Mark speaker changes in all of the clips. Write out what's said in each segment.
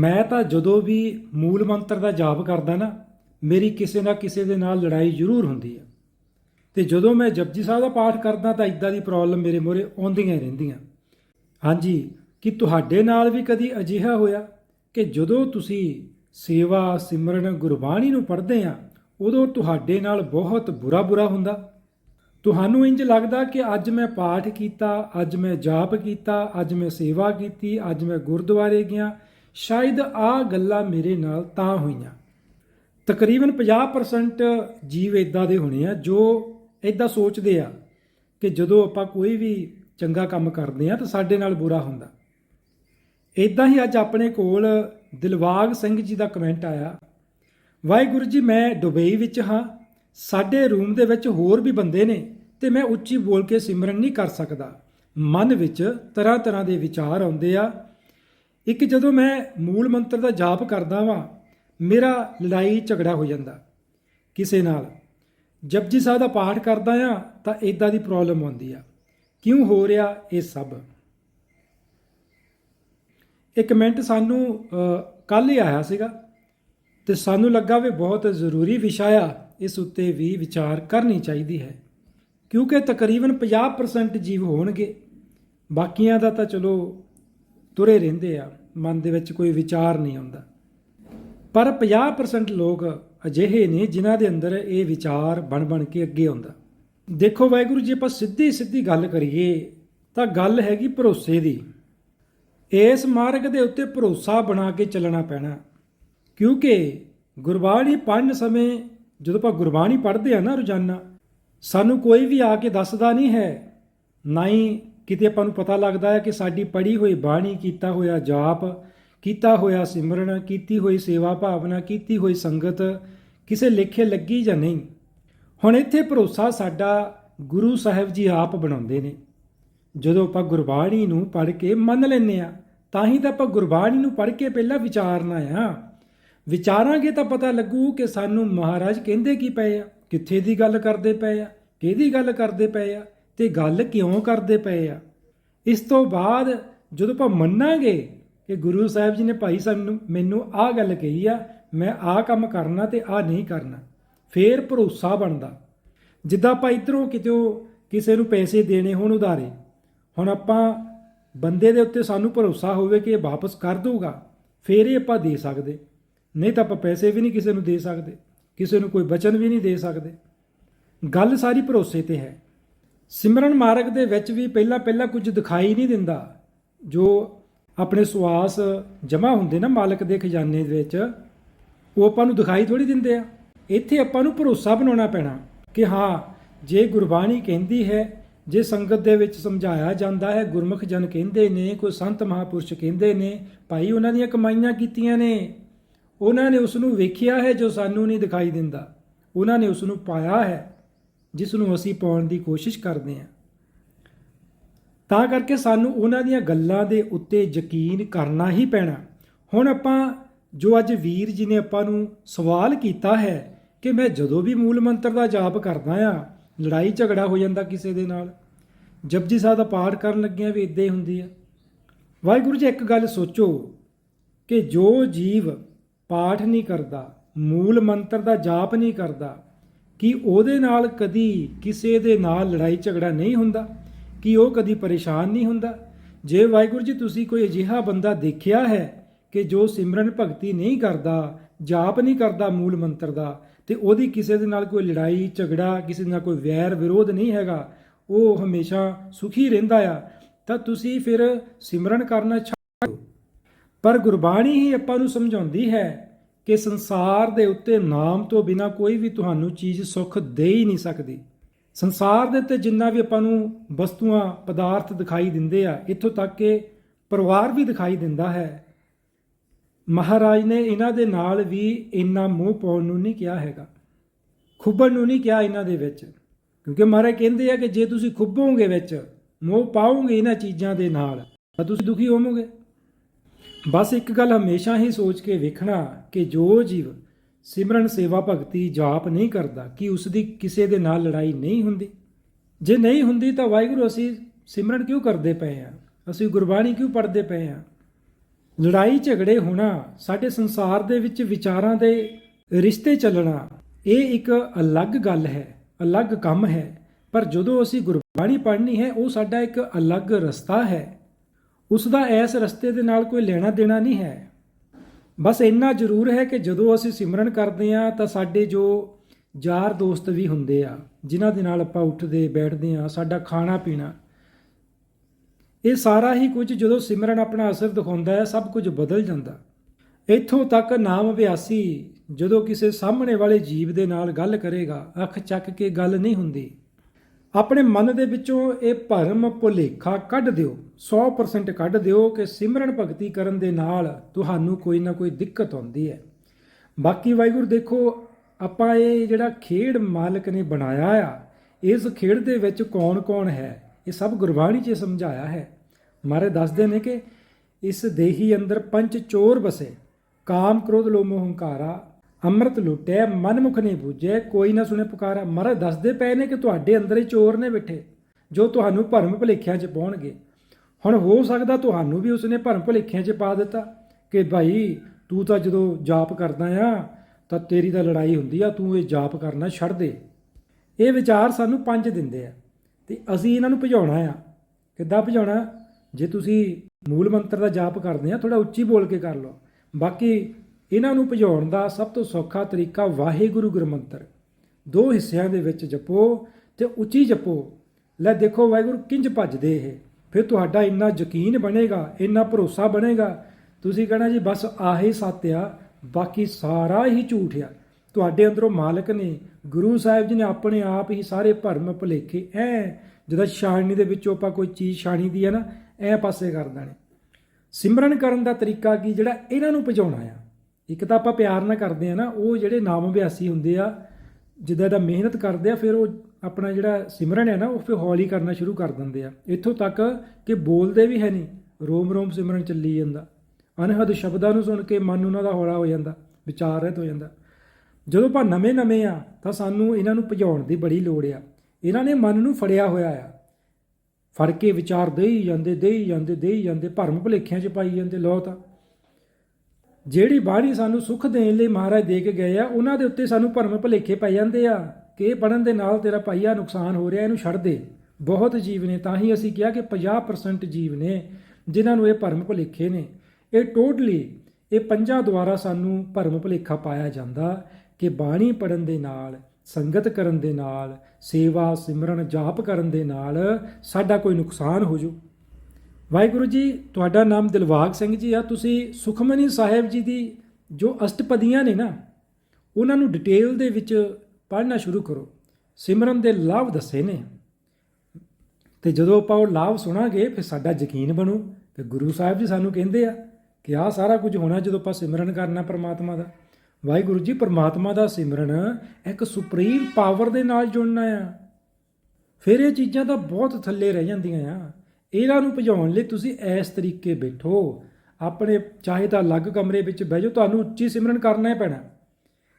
Speaker 1: ਮੈਂ ਤਾਂ ਜਦੋਂ ਵੀ ਮੂਲ ਮੰਤਰ ਦਾ ਜਾਪ ਕਰਦਾ ਨਾ, ਮੇਰੀ ਕਿਸੇ ਨਾ ਕਿਸੇ ਦੇ ਨਾਲ ਲੜਾਈ ਜ਼ਰੂਰ ਹੁੰਦੀ ਹੈ ਤੇ ਜਦੋਂ ਮੈਂ ਜਪਜੀ ਸਾਹਿਬ ਦਾ ਪਾਠ ਕਰਦਾ ਤਾਂ ਇਦਾਂ ਦੀ ਪ੍ਰੋਬਲਮ ਮੇਰੇ ਮੂਹਰੇ ਆਉਂਦੀਆਂ ਹੀ ਰਹਿੰਦੀਆਂ। ਹਾਂਜੀ, ਕਿ ਤੁਹਾਡੇ ਨਾਲ ਵੀ ਕਦੀ ਅਜਿਹਾ ਹੋਇਆ ਕਿ ਜਦੋਂ ਤੁਸੀਂ ਸੇਵਾ, ਸਿਮਰਨ, ਗੁਰਬਾਣੀ ਨੂੰ ਪੜ੍ਹਦੇ ਆ, ਉਦੋਂ ਤੁਹਾਡੇ ਨਾਲ ਬਹੁਤ ਬੁਰਾ ਬੁਰਾ ਹੁੰਦਾ? ਤੁਹਾਨੂੰ ਇੰਜ ਲੱਗਦਾ ਕਿ ਅੱਜ ਮੈਂ ਪਾਠ ਕੀਤਾ, ਅੱਜ ਮੈਂ ਜਾਪ ਕੀਤਾ, ਅੱਜ ਮੈਂ ਸੇਵਾ ਕੀਤੀ, ਅੱਜ ਮੈਂ ਗੁਰਦੁਆਰੇ ਗਿਆ ਸ਼ਾਇਦ ਆ ਗੱਲਾਂ ਮੇਰੇ ਨਾਲ ਤਾਂ ਹੋਈਆਂ। ਤਕਰੀਬਨ 50% ਜੀਵ ਇਦਾਂ ਦੇ ਹੋਣੇ ਆ ਜੋ ਇਦਾਂ ਸੋਚਦੇ ਆ ਕਿ ਜਦੋਂ ਆਪਾਂ ਕੋਈ ਵੀ ਚੰਗਾ ਕੰਮ ਕਰਦੇ ਆ ਤਾਂ ਸਾਡੇ ਨਾਲ ਬੁਰਾ ਹੁੰਦਾ। ਇਦਾਂ ਹੀ ਅੱਜ ਆਪਣੇ ਕੋਲ ਦਿਲਵਾਗ ਸਿੰਘ ਜੀ ਦਾ ਕਮੈਂਟ ਆਇਆ। ਵਾਹਿਗੁਰੂ ਜੀ, ਮੈਂ ਦੁਬਈ ਵਿੱਚ ਹਾਂ। ਸਾਡੇ ਰੂਮ ਦੇ ਵਿੱਚ ਹੋਰ ਵੀ ਬੰਦੇ ਨੇ ਤੇ ਮੈਂ ਉੱਚੀ ਬੋਲ ਕੇ ਸਿਮਰਨ ਨਹੀਂ ਕਰ ਸਕਦਾ। ਮਨ ਵਿੱਚ ਤਰ੍ਹਾਂ ਤਰ੍ਹਾਂ ਦੇ ਵਿਚਾਰ ਆਉਂਦੇ ਆ। ਇੱਕ ਜਦੋਂ ਮੈਂ ਮੂਲ ਮੰਤਰ ਦਾ ਜਾਪ ਕਰਦਾ ਵਾਂ, ਮੇਰਾ ਲੜਾਈ ਝਗੜਾ ਹੋ ਜਾਂਦਾ ਕਿਸੇ ਨਾਲ। ਜਪਜੀ ਸਾਹਿਬ ਦਾ ਪਾਠ ਕਰਦਾ ਆ ਤਾਂ ਇਦਾਂ ਦੀ ਪ੍ਰੋਬਲਮ ਆਉਂਦੀ ਆ। ਕਿਉਂ ਹੋ ਰਿਹਾ ਇਹ ਸਭ? ਇਹ ਕਮੈਂਟ ਸਾਨੂੰ ਕੱਲ ਹੀ ਆਇਆ ਸੀਗਾ ਤੇ ਸਾਨੂੰ ਲੱਗਾ ਵੀ ਬਹੁਤ ਜ਼ਰੂਰੀ ਵਿਸ਼ਾ ਆ, ਇਸ ਉੱਤੇ ਵੀ ਵਿਚਾਰ ਕਰਨੀ ਚਾਹੀਦੀ ਹੈ। ਕਿਉਂਕਿ ਤਕਰੀਬਨ 50% ਜੀਵ ਹੋਣਗੇ। ਬਾਕੀਆਂ ਦਾ ਤਾਂ ਚਲੋ ਤੁਰੇ ਰਹਿੰਦੇ ਆ, ਮਨ ਦੇ ਵਿੱਚ ਕੋਈ ਵਿਚਾਰ ਨਹੀਂ ਆਉਂਦਾ। ਪਰ 50% ਲੋਕ ਅਜਿਹੇ ਨੇ ਜਿਨ੍ਹਾਂ ਦੇ ਅੰਦਰ ਇਹ ਵਿਚਾਰ ਬਣ ਬਣ ਕੇ ਅੱਗੇ ਆਉਂਦਾ। ਦੇਖੋ ਵਾਹਿਗੁਰੂ ਜੀ, ਆਪਾਂ ਸਿੱਧੀ ਸਿੱਧੀ ਗੱਲ ਕਰੀਏ, ਤਾਂ ਗੱਲ ਹੈਗੀ ਭਰੋਸੇ ਦੀ। ਇਸ ਮਾਰਗ ਦੇ ਉੱਤੇ ਭਰੋਸਾ ਬਣਾ ਕੇ ਚੱਲਣਾ ਪੈਣਾ। ਕਿਉਂਕਿ ਗੁਰਬਾਣੀ ਪੜ੍ਹਨ ਸਮੇਂ, ਜਦੋਂ ਆਪਾਂ ਗੁਰਬਾਣੀ ਪੜ੍ਹਦੇ ਆ ਨਾ ਰੋਜ਼ਾਨਾ, ਸਾਨੂੰ ਕੋਈ ਵੀ ਆ ਕੇ ਦੱਸਦਾ ਨਹੀਂ ਹੈ, ਨਾ ਹੀ ਕਿਤੇ ਆਪਾਂ ਨੂੰ ਪਤਾ ਲੱਗਦਾ ਹੈ ਕਿ ਸਾਡੀ ਪੜ੍ਹੀ ਹੋਈ ਬਾਣੀ, ਕੀਤਾ ਹੋਇਆ ਜਾਪ, ਕੀਤਾ ਹੋਇਆ ਸਿਮਰਨ, ਕੀਤੀ ਹੋਈ ਸੇਵਾ ਭਾਵਨਾ, ਕੀਤੀ ਹੋਈ ਸੰਗਤ, ਕਿਸੇ ਲੇਖੇ ਲੱਗੀ ਜਾਂ ਨਹੀਂ। ਹੁਣ ਇੱਥੇ ਭਰੋਸਾ ਸਾਡਾ ਗੁਰੂ ਸਾਹਿਬ ਜੀ ਆਪ ਬਣਾਉਂਦੇ ਨੇ। ਜਦੋਂ ਆਪਾਂ ਗੁਰਬਾਣੀ ਨੂੰ ਪੜ੍ਹ ਕੇ ਮੰਨ ਲੈਂਦੇ ਆ ਤਾਂ ਹੀ ਤਾਂ ਆਪਾਂ ਗੁਰਬਾਣੀ ਨੂੰ ਪੜ੍ਹ ਕੇ ਪਹਿਲਾਂ ਵਿਚਾਰਨਾ ਆ। ਵਿਚਾਰਾਂਗੇ ਤਾਂ ਪਤਾ ਲੱਗੂ ਕਿ ਸਾਨੂੰ ਮਹਾਰਾਜ ਕਹਿੰਦੇ ਕੀ ਪਏ ਆ, ਕਿੱਥੇ ਦੀ ਗੱਲ ਕਰਦੇ ਪਏ ਆ, ਕਿਹਦੀ ਗੱਲ ਕਰਦੇ ਪਏ ਆ। ਤੇ ਗੱਲ ਕਿਉਂ ਕਰਦੇ ਪਏ ਆ? ਇਸ ਤੋਂ ਬਾਅਦ ਜਦੋਂ ਆਪਾਂ ਮੰਨਾਂਗੇ ਕਿ ਗੁਰੂ ਸਾਹਿਬ ਜੀ ਨੇ ਭਾਈ ਸਾਨੂੰ ਮੈਨੂੰ ਆਹ ਗੱਲ ਕਹੀ ਆ, ਮੈਂ ਆਹ ਕੰਮ ਕਰਨਾ ਤੇ ਆਹ ਨਹੀਂ ਕਰਨਾ, ਫੇਰ ਭਰੋਸਾ ਬਣਦਾ। ਜਿੱਦਾਂ ਆਪਾਂ ਇਧਰੋਂ ਕਿਤੇੋਂ ਕਿਸੇ ਨੂੰ ਪੈਸੇ ਦੇਣੇ ਹੋਣ ਉਧਾਰੇ, ਹੁਣ ਆਪਾਂ ਬੰਦੇ ਦੇ ਉੱਤੇ ਸਾਨੂੰ ਭਰੋਸਾ ਹੋਵੇ ਕਿ ਇਹ ਵਾਪਸ ਕਰ ਦਊਗਾ, ਫੇਰ ਹੀ ਆਪਾਂ ਦੇ ਸਕਦੇ। ਨਹੀਂ ਤਾਂ ਆਪਾਂ ਪੈਸੇ ਵੀ ਨਹੀਂ ਕਿਸੇ ਨੂੰ ਦੇ ਸਕਦੇ, ਕਿਸੇ ਨੂੰ ਕੋਈ ਬਚਨ ਵੀ ਨਹੀਂ ਦੇ ਸਕਦੇ। ਗੱਲ ਸਾਰੀ ਭਰੋਸੇ ਤੇ ਹੈ। ਸਿਮਰਨ ਮਾਰਗ ਦੇ ਵਿੱਚ ਵੀ ਪਹਿਲਾਂ ਪਹਿਲਾਂ ਕੁਝ ਦਿਖਾਈ ਨਹੀਂ ਦਿੰਦਾ। ਜੋ ਆਪਣੇ ਸਵਾਸ ਜਮਾ ਹੁੰਦੇ ਨਾ ਮਾਲਕ ਦੇ ਖਜ਼ਾਨੇ ਦੇ ਵਿੱਚ, ਉਹ ਆਪਾਂ ਨੂੰ ਦਿਖਾਈ ਥੋੜੀ ਦਿੰਦੇ ਆ। ਇੱਥੇ ਆਪਾਂ ਨੂੰ ਭਰੋਸਾ ਬਣਾਉਣਾ ਪੈਣਾ ਕਿ ਹਾਂ, ਜੇ ਗੁਰਬਾਣੀ ਕਹਿੰਦੀ ਹੈ, ਜੇ ਸੰਗਤ ਦੇ ਵਿੱਚ ਸਮਝਾਇਆ ਜਾਂਦਾ ਹੈ, ਗੁਰਮੁਖ ਜਨ ਕਹਿੰਦੇ ਨੇ, ਕੋਈ ਸੰਤ ਮਹਾਪੁਰਸ਼ ਕਹਿੰਦੇ ਨੇ, ਭਾਈ ਉਹਨਾਂ ਦੀਆਂ ਕਮਾਈਆਂ ਕੀਤੀਆਂ ਨੇ, ਉਹਨਾਂ ਨੇ ਉਸ ਨੂੰ ਵੇਖਿਆ ਹੈ ਜੋ ਸਾਨੂੰ ਨਹੀਂ ਦਿਖਾਈ ਦਿੰਦਾ। ਉਹਨਾਂ ਨੇ ਉਸ ਨੂੰ ਪਾਇਆ ਹੈ। ਜਿਸ ਨੂੰ ਅਸੀਂ ਪਾਉਣ ਦੀ ਕੋਸ਼ਿਸ਼ ਕਰਦੇ ਹਾਂ। ਤਾਂ ਕਰਕੇ ਸਾਨੂੰ ਉਹਨਾਂ ਦੀਆਂ ਗੱਲਾਂ ਦੇ ਉੱਤੇ ਯਕੀਨ ਕਰਨਾ ਹੀ ਪੈਣਾ। ਹੁਣ ਆਪਾਂ ਜੋ ਅੱਜ ਵੀਰ ਜੀ ਨੇ ਆਪਾਂ ਨੂੰ ਸਵਾਲ ਕੀਤਾ ਹੈ ਕਿ ਮੈਂ ਜਦੋਂ ਵੀ ਮੂਲ ਮੰਤਰ ਦਾ ਜਾਪ ਕਰਦਾ ਆ ਲੜਾਈ ਝਗੜਾ ਹੋ ਜਾਂਦਾ ਕਿਸੇ ਦੇ ਨਾਲ। ਜਪਜੀ ਸਾਹਿਬ ਦਾ ਪਾਠ ਕਰਨ ਲੱਗਿਆਂ ਵੀ ਇਦਾਂ ਹੀ ਹੁੰਦੀ ਆ। ਵਾਹਿਗੁਰੂ ਜੀ, ਇੱਕ ਗੱਲ ਸੋਚੋ ਕਿ ਜੋ ਜੀਵ ਪਾਠ ਨਹੀਂ ਕਰਦਾ, ਮੂਲ ਮੰਤਰ ਦਾ ਜਾਪ ਨਹੀਂ ਕਰਦਾ ਕਿ ਉਹਦੇ ਨਾਲ ਕਦੀ ਕਿਸੇ ਦੇ ਨਾਲ ਲੜਾਈ ਝਗੜਾ ਨਹੀਂ ਹੁੰਦਾ, ਕਿ ਉਹ ਕਦੀ ਪਰੇਸ਼ਾਨ ਨਹੀਂ ਹੁੰਦਾ। ਜੇ ਵਾਹਿਗੁਰੂ ਜੀ, ਤੁਸੀਂ ਕੋਈ ਅਜਿਹਾ ਬੰਦਾ ਦੇਖਿਆ ਹੈ ਕਿ ਜੋ ਸਿਮਰਨ ਭਗਤੀ ਨਹੀਂ ਕਰਦਾ, ਜਾਪ ਨਹੀਂ ਕਰਦਾ ਮੂਲ ਮੰਤਰ ਦਾ, ਤੇ ਉਹਦੀ ਕਿਸੇ ਦੇ ਨਾਲ ਕੋਈ ਲੜਾਈ, ਝਗੜਾ, ਕਿਸੇ ਨਾਲ ਕੋਈ ਵੈਰ ਵਿਰੋਧ ਨਹੀਂ ਹੈਗਾ, ਉਹ ਹਮੇਸ਼ਾ ਸੁਖੀ ਰਹਿੰਦਾ ਆ, ਤਾਂ ਤੁਸੀਂ ਫਿਰ ਸਿਮਰਨ ਕਰਨਾ ਛੱਡ ਪਰ ਗੁਰਬਾਣੀ ਹੀ ਆਪਾਂ ਨੂੰ ਸਮਝਾਉਂਦੀ ਹੈ ਕਿ ਸੰਸਾਰ ਦੇ ਉੱਤੇ ਨਾਮ ਤੋਂ ਬਿਨਾ ਕੋਈ ਵੀ ਤੁਹਾਨੂੰ ਚੀਜ਼ ਸੁੱਖ ਦੇ ਹੀ ਨਹੀਂ ਸਕਦੀ। ਸੰਸਾਰ ਦੇ ਉੱਤੇ ਜਿੰਨਾ ਵੀ ਆਪਾਂ ਨੂੰ ਵਸਤੂਆਂ, ਪਦਾਰਥ ਦਿਖਾਈ ਦਿੰਦੇ ਆ, ਇੱਥੋਂ ਤੱਕ ਕਿ ਪਰਿਵਾਰ ਵੀ ਦਿਖਾਈ ਦਿੰਦਾ ਹੈ। ਮਹਾਰਾਜ ਨੇ ਇਹਨਾਂ ਦੇ ਨਾਲ ਵੀ ਇੰਨਾ ਮੋਹ ਪਾਉਣ ਨੂੰ ਨਹੀਂ ਕਿਹਾ ਹੈਗਾ। ਖੁੱਬਣ ਨੂੰ ਨਹੀਂ ਕਿਹਾ ਇਹਨਾਂ ਦੇ ਵਿੱਚ। ਕਿਉਂਕਿ ਮਹਾਰਾਜ ਕਹਿੰਦੇ ਆ ਕਿ ਜੇ ਤੁਸੀਂ ਖੁੱਬੋਗੇ ਵਿੱਚ, ਮੋਹ ਪਾਓਗੇ ਇਹਨਾਂ ਚੀਜ਼ਾਂ ਦੇ ਨਾਲ, ਤਾਂ ਤੁਸੀਂ ਦੁਖੀ ਹੋਵੋਗੇ। ਬਸ ਇੱਕ ਗੱਲ ਹਮੇਸ਼ਾ ਹੀ ਸੋਚ ਕੇ ਵੇਖਣਾ ਕਿ ਜੋ ਜੀਵ ਸਿਮਰਨ ਸੇਵਾ ਭਗਤੀ ਜਾਪ ਨਹੀਂ ਕਰਦਾ, ਕਿ ਉਸ ਦੀ ਕਿਸੇ ਦੇ ਨਾਲ ਲੜਾਈ ਨਹੀਂ ਹੁੰਦੀ? ਜੇ ਨਹੀਂ ਹੁੰਦੀ ਤਾਂ ਵਾਹਿਗੁਰੂ ਅਸੀਂ ਸਿਮਰਨ ਕਿਉਂ ਕਰਦੇ ਪਏ ਆ ਅਸੀਂ ਗੁਰਬਾਣੀ ਕਿਉਂ ਪੜ੍ਹਦੇ ਪਏ ਆ ਲੜਾਈ ਝਗੜੇ ਹੋਣਾ, ਸਾਡੇ ਸੰਸਾਰ ਦੇ ਵਿੱਚ ਵਿਚਾਰਾਂ ਦੇ ਰਿਸ਼ਤੇ ਚੱਲਣਾ, ਇਹ ਇੱਕ ਅਲੱਗ ਗੱਲ ਹੈ, ਅਲੱਗ ਕੰਮ ਹੈ। ਪਰ ਜਦੋਂ ਅਸੀਂ ਗੁਰਬਾਣੀ ਪੜ੍ਹਨੀ ਹੈ, ਉਹ ਸਾਡਾ ਇੱਕ ਅਲੱਗ ਰਸਤਾ ਹੈ। ਉਸ ਦਾ ਇਸ ਰਸਤੇ ਦੇ ਨਾਲ ਕੋਈ ਲੈਣਾ ਦੇਣਾ ਨਹੀਂ ਹੈ। ਬਸ ਇੰਨਾ ਜ਼ਰੂਰ ਹੈ ਕਿ ਜਦੋਂ ਅਸੀਂ ਸਿਮਰਨ ਕਰਦੇ ਹਾਂ ਤਾਂ ਸਾਡੇ ਜੋ ਯਾਰ ਦੋਸਤ ਵੀ ਹੁੰਦੇ ਆ, ਜਿਨ੍ਹਾਂ ਦੇ ਨਾਲ ਆਪਾਂ ਉੱਠਦੇ, ਬੈਠਦੇ ਆ ਸਾਡਾ ਖਾਣਾ ਪੀਣਾ, ਇਹ ਸਾਰਾ ਹੀ ਕੁਝ ਜਦੋਂ ਸਿਮਰਨ ਆਪਣਾ ਅਸਰ ਦਿਖਾਉਂਦਾ ਹੈ, ਸਭ ਕੁਝ ਬਦਲ ਜਾਂਦਾ। ਇੱਥੋਂ ਤੱਕ ਨਾਮ ਅਭਿਆਸੀ ਜਦੋਂ ਕਿਸੇ ਸਾਹਮਣੇ ਵਾਲੇ ਜੀਵ ਦੇ ਨਾਲ ਗੱਲ ਕਰੇਗਾ, ਅੱਖ ਚੱਕ ਕੇ ਗੱਲ ਨਹੀਂ ਹੁੰਦੀ। ਆਪਣੇ ਮਨ ਦੇ ਵਿੱਚੋਂ ਇਹ ਭਰਮ ਭੁਲੇਖਾ ਕੱਢ ਦਿਓ। 100% ਕੱਢ ਦਿਓ ਕਿ ਸਿਮਰਨ ਭਗਤੀ ਕਰਨ ਦੇ ਨਾਲ ਤੁਹਾਨੂੰ ਕੋਈ ਨਾ ਕੋਈ ਦਿੱਕਤ ਆਉਂਦੀ ਹੈ। ਬਾਕੀ ਵਾਹਿਗੁਰੂ ਦੇਖੋ, ਆਪਾਂ ਇਹ ਜਿਹੜਾ ਖੇਡ ਮਾਲਕ ਨੇ ਬਣਾਇਆ ਆ, ਇਸ ਖੇਡ ਦੇ ਵਿੱਚ ਕੌਣ-ਕੌਣ ਹੈ? ਇਹ ਸਭ ਗੁਰਬਾਣੀ 'ਚ ਸਮਝਾਇਆ ਹੈ। ਮਾਰੇ ਦੱਸਦੇ ਨੇ ਕਿ ਇਸ ਦੇਹੀ ਅੰਦਰ ਪੰਜ ਚੋਰ ਬਸੇ, ਕਾਮ ਕ੍ਰੋਧ ਲੋਭ ਹੰਕਾਰਾ, ਅੰਮ੍ਰਿਤ ਲੁੱਟਿਆ, ਮਨਮੁਖ ਨਹੀਂ ਬੂਝੇ ਕੋਈ ਨਾ ਸੁਣੇ ਪੁਕਾਰਾ। ਮਹਾਰਾਜ ਦੱਸਦੇ ਪਏ ਨੇ ਕਿ ਤੁਹਾਡੇ ਅੰਦਰ ਹੀ ਚੋਰ ਨੇ ਬੈਠੇ, ਜੋ ਤੁਹਾਨੂੰ ਭਰਮ ਭੁਲੇਖਿਆਂ 'ਚ ਪਾਉਣਗੇ। ਹੁਣ ਹੋ ਸਕਦਾ ਤੁਹਾਨੂੰ ਵੀ ਉਸਨੇ ਭਰਮ ਭੁਲੇਖਿਆਂ 'ਚ ਪਾ ਦਿੱਤਾ ਕਿ ਭਾਈ ਤੂੰ ਤਾਂ ਜਦੋਂ ਜਾਪ ਕਰਦਾ ਆ, ਤਾਂ ਤੇਰੀ ਤਾਂ ਲੜਾਈ ਹੁੰਦੀ ਆ, ਤੂੰ ਇਹ ਜਾਪ ਕਰਨਾ ਛੱਡ ਦੇ। ਇਹ ਵਿਚਾਰ ਸਾਨੂੰ ਪੰਜ ਦਿੰਦੇ ਆ ਤੇ ਅਸੀਂ ਇਹਨਾਂ ਨੂੰ ਭਜਾਉਣਾ ਆ। ਕਿੱਦਾਂ ਭਜਾਉਣਾ? ਜੇ ਤੁਸੀਂ ਮੂਲ ਮੰਤਰ ਦਾ ਜਾਪ ਕਰਦੇ ਆ ਥੋੜਾ ਉੱਚੀ ਬੋਲ ਕੇ ਕਰ ਲਓ। ਬਾਕੀ ਇਹਨਾਂ ਨੂੰ ਭਜਾਉਣ ਦਾ ਸਭ ਤੋਂ ਸੌਖਾ ਤਰੀਕਾ ਵਾਹਿਗੁਰੂ ਗੁਰਮੰਤਰ। ਦੋ ਹਿੱਸਿਆਂ ਦੇ ਵਿੱਚ ਜਪੋ ਤੇ ਉੱਚੀ ਜਪੋ। ਲੈ ਦੇਖੋ ਵਾਹਿਗੁਰੂ ਕਿੰਜ ਭੱਜਦੇ ਇਹ। ਫਿਰ ਤੁਹਾਡਾ ਇੰਨਾ ਯਕੀਨ ਬਣੇਗਾ, ਇੰਨਾ ਭਰੋਸਾ ਬਣੇਗਾ। ਤੁਸੀਂ ਕਹਣਾ ਜੀ ਬਸ ਆਹੀ ਸੱਤ ਆ, ਬਾਕੀ ਸਾਰਾ ਹੀ ਝੂਠ ਆ। ਤੁਹਾਡੇ ਅੰਦਰੋਂ ਮਾਲਕ ਨੇ, ਗੁਰੂ ਸਾਹਿਬ ਜੀ ਨੇ ਆਪਣੇ ਆਪ ਹੀ ਸਾਰੇ ਭਰਮ ਭੁਲੇਖੇ, ਐ ਜਦੋਂ ਛਾਣਨੀ ਦੇ ਵਿੱਚੋਂ ਆਪਾਂ ਕੋਈ ਚੀਜ਼ ਛਾਣੀ ਦੀ ਹੈ ਨਾ, ਐ ਪਾਸੇ ਕਰ ਦੇਣੇ। ਸਿਮਰਨ ਕਰਨ ਦਾ ਤਰੀਕਾ ਕੀ, ਜਿਹੜਾ ਇਹਨਾਂ ਨੂੰ ਭਜਾਉਣਾ ਆ। ਇੱਕ ਤਾਂ ਆਪਾਂ ਪਿਆਰ ਨਾਲ ਕਰਦੇ ਆ ਨਾ, ਉਹ ਜਿਹੜੇ ਨਾਮ ਅਭਿਆਸੀ ਹੁੰਦੇ ਆ, ਜਿੱਦਾਂ ਦਾ ਮਿਹਨਤ ਕਰਦੇ ਆ, ਫਿਰ ਉਹ ਆਪਣਾ ਜਿਹੜਾ ਸਿਮਰਨ ਹੈ ਨਾ, ਉਹ ਫਿਰ ਹੌਲੀ ਕਰਨਾ ਸ਼ੁਰੂ ਕਰ ਦਿੰਦੇ ਆ। ਇੱਥੋਂ ਤੱਕ ਕਿ ਬੋਲਦੇ ਵੀ ਹੈ ਨਹੀਂ, ਰੋਮ ਰੋਮ ਸਿਮਰਨ ਚੱਲੀ ਜਾਂਦਾ। ਅਨਹਦ ਸ਼ਬਦਾਂ ਨੂੰ ਸੁਣ ਕੇ ਮਨ ਉਹਨਾਂ ਦਾ ਹੌਲਾ ਹੋ ਜਾਂਦਾ ਵਿਚਾਰ ਰਹਿਤ ਹੋ ਜਾਂਦਾ। ਜਦੋਂ ਆਪਾਂ ਨਵੇਂ ਨਵੇਂ ਆ, ਤਾਂ ਸਾਨੂੰ ਇਹਨਾਂ ਨੂੰ ਭਜਾਉਣ ਦੀ ਬੜੀ ਲੋੜ ਆ। ਇਹਨਾਂ ਨੇ ਮਨ ਨੂੰ ਫੜਿਆ ਹੋਇਆ ਆ। ਫੜ ਕੇ ਵਿਚਾਰ ਦੇਈ ਜਾਂਦੇ ਦੇਈ ਜਾਂਦੇ ਦੇਈ ਜਾਂਦੇ, ਭਰਮ ਭੁਲੇਖਿਆਂ 'ਚ ਪਾਈ ਜਾਂਦੇ ਲੋ ਤਾਂ। ਜਿਹੜੀ ਬਾਣੀ ਸਾਨੂੰ ਸੁੱਖ ਦੇਣ ਲਈ ਮਹਾਰਾਜ ਦੇ ਕੇ ਗਏ ਆ, ਉਹਨਾਂ ਦੇ ਉੱਤੇ ਸਾਨੂੰ ਭਰਮ ਭੁਲੇਖੇ ਪੈ ਜਾਂਦੇ ਆ। ਕਿ ਇਹ ਪੜਨ ਦੇ ਨਾਲ ਤੇਰਾ ਭਾਈਆ ਨੁਕਸਾਨ ਹੋ ਰਿਹਾ, ਇਹਨੂੰ ਛੱਡ ਦੇ। ਬਹੁਤ ਜੀਵ ਨੇ, ਤਾਂ ਹੀ ਅਸੀਂ ਕਿਹਾ ਕਿ 50% ਜੀਵ ਨੇ, ਜਿਨ੍ਹਾਂ ਨੂੰ ਇਹ ਭਰਮ ਭੁਲੇਖੇ ਨੇ। ਇਹ ਟੋਟਲੀ ਇਹ ਪੰਜਾਂ ਦੁਆਰਾ ਸਾਨੂੰ ਭਰਮ ਭੁਲੇਖਾ ਪਾਇਆ ਜਾਂਦਾ ਕਿ ਬਾਣੀ ਪੜਨ ਦੇ ਨਾਲ, ਸੰਗਤ ਕਰਨ ਦੇ ਨਾਲ, ਸੇਵਾ, ਸਿਮਰਨ, ਜਾਪ ਕਰਨ ਦੇ ਨਾਲ ਸਾਡਾ ਕੋਈ ਨੁਕਸਾਨ ਹੋ ਜੂ ਵਾਹਿਗੁਰੂ ਜੀ, ਤੁਹਾਡਾ ਨਾਮ ਦਿਲਵਾਗ ਸਿੰਘ ਜੀ ਆ। ਤੁਸੀਂ ਸੁਖਮਨੀ ਸਾਹਿਬ ਜੀ ਦੀ ਜੋ ਅਸ਼ਟਪਦੀਆਂ ਨੇ ਨਾ, ਉਹਨਾਂ ਨੂੰ ਡਿਟੇਲ ਦੇ ਵਿੱਚ ਪੜ੍ਹਨਾ ਸ਼ੁਰੂ ਕਰੋ। ਸਿਮਰਨ ਦੇ ਲਾਭ ਦੱਸੇ ਨੇ। ਤੇ ਜਦੋਂ ਆਪਾਂ ਉਹ ਲਾਭ ਸੁਣਾਂਗੇ, ਫਿਰ ਸਾਡਾ ਯਕੀਨ ਬਣੂ। ਕਿ ਗੁਰੂ ਸਾਹਿਬ ਜੀ ਸਾਨੂੰ ਕਹਿੰਦੇ ਆ ਕਿ ਆਹ ਸਾਰਾ ਕੁਝ ਹੋਣਾ ਜਦੋਂ ਆਪਾਂ ਸਿਮਰਨ ਕਰਨਾ ਪਰਮਾਤਮਾ ਦਾ। ਵਾਹਿਗੁਰੂ ਜੀ, ਪਰਮਾਤਮਾ ਦਾ ਸਿਮਰਨ ਇੱਕ ਸੁਪਰੀਮ ਪਾਵਰ ਦੇ ਨਾਲ ਜੁੜਨਾ ਆ। ਫਿਰ ਇਹ ਚੀਜ਼ਾਂ ਤਾਂ ਬਹੁਤ ਥੱਲੇ ਰਹਿ ਜਾਂਦੀਆਂ ਆ। ਇਹਨਾਂ ਨੂੰ ਭਜਾਉਣ ਲਈ ਤੁਸੀਂ ਇਸ ਤਰੀਕੇ ਬੈਠੋ। ਆਪਣੇ ਚਾਹੇ ਤਾਂ ਅਲੱਗ ਕਮਰੇ ਵਿੱਚ ਬਹਿ ਜਾਓ, ਤੁਹਾਨੂੰ ਉੱਚੀ ਸਿਮਰਨ ਕਰਨਾ ਹੀ ਪੈਣਾ।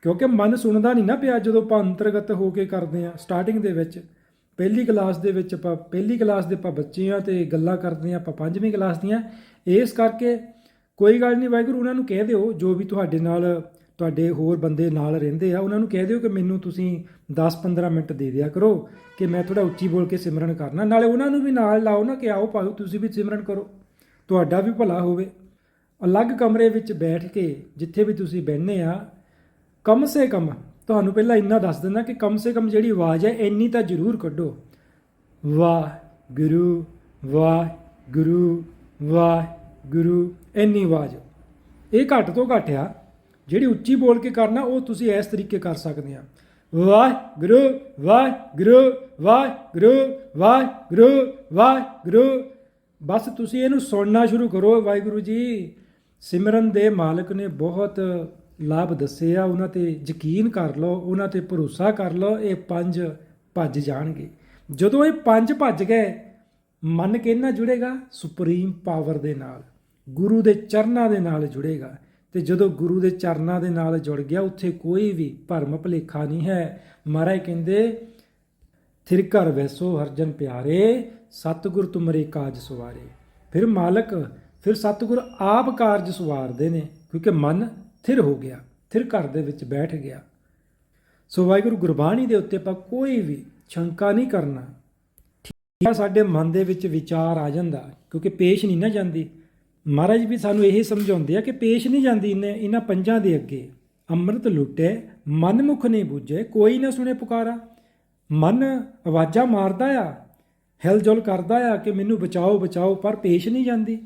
Speaker 1: ਕਿਉਂਕਿ ਮਨ ਸੁਣਦਾ ਨਹੀਂ ਨਾ ਪਿਆ ਜਦੋਂ ਆਪਾਂ ਅੰਤਰਗਤ ਹੋ ਕੇ ਕਰਦੇ ਆ ਸਟਾਰਟਿੰਗ ਦੇ ਵਿੱਚ। ਪਹਿਲੀ ਕਲਾਸ ਦੇ ਵਿੱਚ ਆਪਾਂ, ਪਹਿਲੀ ਕਲਾਸ ਦੇ ਆਪਾਂ ਬੱਚੇ ਆ ਤੇ ਗੱਲਾਂ ਕਰਦੇ ਆ ਆਪਾਂ ਪੰਜਵੀਂ ਕਲਾਸ ਦੀਆਂ। ਇਸ ਕਰਕੇ ਕੋਈ ਗੱਲ ਨਹੀਂ, ਵਾਹਿਗੁਰੂ ਉਹਨਾਂ ਨੂੰ ਕਹਿ ਦਿਓ, ਜੋ ਵੀ ਤੁਹਾਡੇ ਨਾਲ, ਤੁਹਾਡੇ ਹੋਰ ਬੰਦੇ ਨਾਲ ਰਹਿੰਦੇ ਆ, ਉਹਨਾਂ ਨੂੰ ਕਹਿ ਦਿਓ ਕਿ ਮੈਨੂੰ ਤੁਸੀਂ 10-15 ਮਿੰਟ ਦੇ ਦਿਆ ਕਰੋ ਕਿ ਮੈਂ ਥੋੜਾ ਉੱਚੀ ਬੋਲ ਕੇ ਸਿਮਰਨ ਕਰਨਾ। ਨਾਲੇ ਉਹਨਾਂ ਨੂੰ ਵੀ ਨਾਲ ਲਾਓ ਨਾ ਕਿ ਆਓ ਭਾਵੇਂ ਤੁਸੀਂ ਵੀ ਸਿਮਰਨ ਕਰੋ। ਤੁਹਾਡਾ ਵੀ ਭਲਾ ਹੋਵੇ। ਅਲੱਗ ਕਮਰੇ ਵਿੱਚ ਬੈਠ ਕੇ ਜਿੱਥੇ ਵੀ ਤੁਸੀਂ ਬਹਿੰਦੇ ਆ ਕਮ ਸੇ ਕਮ, ਤੁਹਾਨੂੰ ਪਹਿਲਾਂ ਇੰਨਾ ਦੱਸ ਦਿੰਦਾ ਕਿ ਕਮ ਸੇ ਕਮ ਜਿਹੜੀ ਆਵਾਜ਼ ਹੈ, ਇੰਨੀ ਤਾਂ ਜ਼ਰੂਰ ਕੱਢੋ। ਵਾਹ ਗੁਰੂ ਵਾਹ ਗੁਰੂ ਵਾਹ ਗੁਰੂ ਇੰਨੀ ਆਵਾਜ਼। ਇਹ ਘੱਟ ਤੋਂ ਘੱਟ ਆ, ਜਿਹੜੀ ਉੱਚੀ ਬੋਲ ਕੇ ਕਰਨਾ, ਉਹ ਤੁਸੀਂ ਇਸ ਤਰੀਕੇ ਕਰ ਸਕਦੇ ਆ। ਵਾਹ ਗੁਰੂ ਵਾਹ ਗੁਰੂ ਵਾਹ ਗੁਰੂ ਵਾਹ ਗੁਰੂ ਵਾਹ ਗੁਰੂ ਬਸ ਤੁਸੀਂ ਇਹਨੂੰ ਸੁਣਨਾ ਸ਼ੁਰੂ ਕਰੋ, ਵਾਹਿਗੁਰੂ ਜੀ। ਸਿਮਰਨ ਦੇ ਮਾਲਕ ਨੇ ਬਹੁਤ ਲਾਭ ਦੱਸੇ ਆ, ਉਹਨਾਂ ਤੇ ਯਕੀਨ ਕਰ ਲਓ, ਉਹਨਾਂ ਤੇ ਭਰੋਸਾ ਕਰ ਲਓ, ਇਹ ਪੰਜ ਭੱਜ ਜਾਣਗੇ। ਜਦੋਂ ਇਹ ਪੰਜ ਭੱਜ ਗਏ, ਮਨ ਕਿੰਨਾ ਜੁੜੇਗਾ? ਸੁਪਰੀਮ ਪਾਵਰ ਦੇ ਨਾਲ, ਗੁਰੂ ਦੇ ਚਰਨਾਂ ਦੇ ਨਾਲ ਜੁੜੇਗਾ। ਤੇ ਜਦੋਂ ਗੁਰੂ ਦੇ ਚਰਨਾਂ ਦੇ ਨਾਲ ਜੁੜ ਗਿਆ, ਉੱਥੇ ਕੋਈ ਵੀ ਭਰਮ ਭਲੇਖਾ ਨਹੀਂ ਹੈ। ਮਹਾਰਾਜ ਕਹਿੰਦੇ, ਥਿਰ ਘਰ ਵੈਸੋ ਹਰਜਨ ਪਿਆਰੇ, ਸਤਿਗੁਰ ਤੁਮਰੇ ਕਾਜ ਸਵਾਰੇ। ਫਿਰ ਮਾਲਕ, ਫਿਰ ਸਤਿਗੁਰ ਆਪ ਕਾਰਜ ਸਵਾਰਦੇ ਨੇ, ਕਿਉਂਕਿ ਮਨ ਥਿਰ ਹੋ ਗਿਆ, ਥਿਰ ਘਰ ਦੇ ਵਿੱਚ ਬੈਠ ਗਿਆ। ਸੋ ਵਾਹਿਗੁਰੂ ਗੁਰਬਾਣੀ ਦੇ ਉੱਤੇ ਆਪਾਂ ਕੋਈ ਵੀ ਸ਼ੰਕਾ ਨਹੀਂ ਕਰਨਾ। ਠੀਕ ਹੈ ਸਾਡੇ ਮਨ ਦੇ ਵਿੱਚ ਵਿਚਾਰ ਆ ਜਾਂਦਾ, ਕਿਉਂਕਿ ਪੇਸ਼ ਨਹੀਂ ਨਾ ਜਾਂਦੀ। ਮਹਾਰਾਜ ਵੀ ਸਾਨੂੰ ਇਹ ਸਮਝਾਉਂਦੇ ਆ ਕਿ ਪੇਸ਼ ਨਹੀਂ ਜਾਂਦੀ ਇਹਨੇ ਇਹਨਾਂ ਪੰਜਾਂ ਦੇ ਅੱਗੇ। ਅੰਮ੍ਰਿਤ ਲੁੱਟੇ, ਮਨਮੁਖ ਨਹੀਂ ਬੁੱਝੇ, ਕੋਈ ਨਾ ਸੁਣੇ ਪੁਕਾਰਾ। ਮਨ ਆਵਾਜ਼ਾਂ ਮਾਰਦਾ ਆ, ਹਿਲਜੁਲ ਕਰਦਾ ਆ ਕਿ ਮੈਨੂੰ ਬਚਾਓ ਬਚਾਓ, ਪਰ ਪੇਸ਼ ਨਹੀਂ ਜਾਂਦੀ।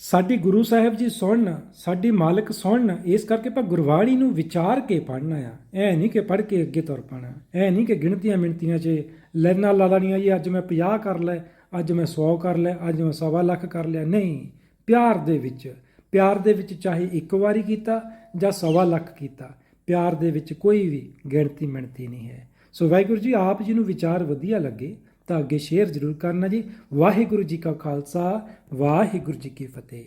Speaker 1: ਸਾਡੇ ਗੁਰੂ ਸਾਹਿਬ ਜੀ ਸੁਣਨ, ਸਾਡੀ ਮਾਲਕ ਸੁਣਨ, ਇਸ ਕਰਕੇ ਆਪਾਂ ਗੁਰਬਾਣੀ ਨੂੰ ਵਿਚਾਰ ਕੇ ਪੜ੍ਹਨਾ ਆ। ਐ ਨਹੀਂ ਕਿ ਪੜ੍ਹ ਕੇ ਅੱਗੇ ਤੁਰ ਪਾਣਾ। ਐ ਨਹੀਂ ਕਿ ਗਿਣਤੀਆਂ ਮਿਣਤੀਆਂ 'ਚ ਲੈਣਾ ਲਾ ਲੈਣੀਆਂ ਜੀ ਅੱਜ ਮੈਂ 50 ਕਰ ਲੈ ਅੱਜ ਮੈਂ 100 ਕਰ ਲੈ ਅੱਜ ਮੈਂ ਸਵਾ ਲੱਖ ਕਰ ਲਿਆ। ਨਹੀਂ, ਪਿਆਰ ਦੇ ਵਿੱਚ, ਪਿਆਰ ਦੇ ਵਿੱਚ ਚਾਹੇ ਇੱਕ ਵਾਰੀ ਕੀਤਾ ਜਾਂ ਸਵਾ ਲੱਖ ਕੀਤਾ, ਪਿਆਰ ਦੇ ਵਿੱਚ ਕੋਈ ਵੀ ਗਿਣਤੀ ਮਿਣਤੀ ਨਹੀਂ ਹੈ। ਸੋ ਵਾਹਿਗੁਰੂ ਜੀ, ਆਪ ਜੀ ਨੂੰ ਵਿਚਾਰ ਵਧੀਆ ਲੱਗੇ। ਤਾਂ ਅੱਗੇ ਸ਼ੇਅਰ ਜ਼ਰੂਰ ਕਰਨਾ ਜੀ। ਵਾਹਿਗੁਰੂ ਜੀ ਕਾ ਖਾਲਸਾ ਵਾਹਿਗੁਰੂ ਜੀ ਕੀ ਫਤਿਹ।